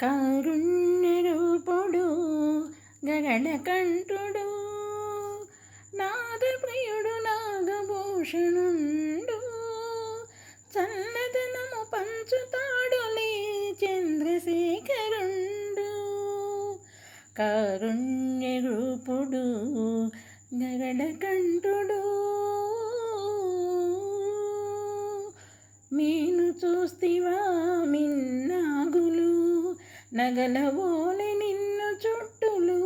కారుణ్యరూపుడు గగనకంఠుడు నాదప్రియుడు నాగభూషణుండు. చల్లదనము పంచుతాడులే చంద్రశేఖరుండు. కారుణ్యరూపుడు గగనకంఠుడు మీను చూస్తే నగలవోలి నిన్ను చుట్టులు.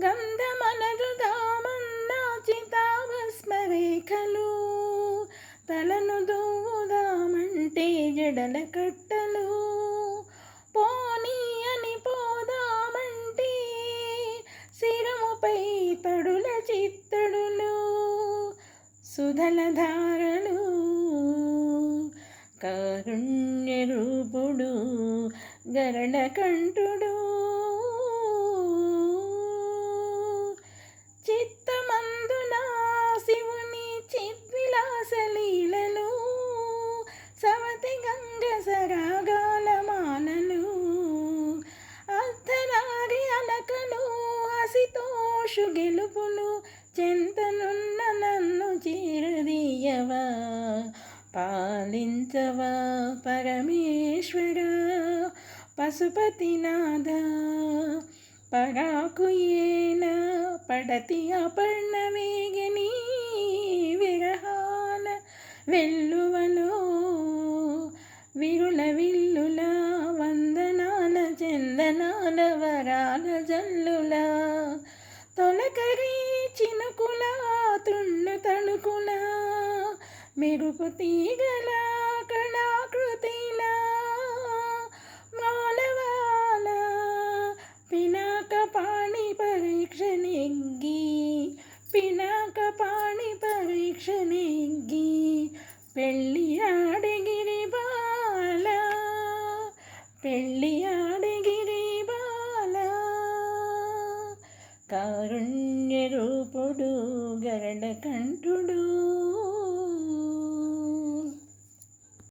గంధమనరు దామన్నా చితాభస్మరేఖలు. తలను దూదామంటే జడల కట్టలు. పోనీ అని పోదామంటే శిరముపై తడుల చిత్తడులు. సుధల ధారలు కారుణ్యరూపుడు గరళకంఠుడు చిత్తమందున శివుని చిద్విలాస లీలలు సవతి గంగ సరాగాల మాలలు. అర్ధనారి అలకలు అసితోషు గెలుపులు చెంతనున్న నన్ను చీరదీయవా? పాలించవా పరమేశ్వర? పశుపతినాథ పరాకు ఏన పడతి అపర్ణ వేగిని విరహాన వెల్లువలో విరుల విల్లుల వందనాల చందనాల వరాల జల్లుల. తొలకరి చినుకుల తుండు తణుకుల మెరుపు తీగల ക്ഷണേങ്കി പെള്ളിയാട് ഗിരിബാല പെള്ളിയാട് ഗിരിബാല കാരുണ്യരൂപുടു ഗരട കണ്ടുടൂ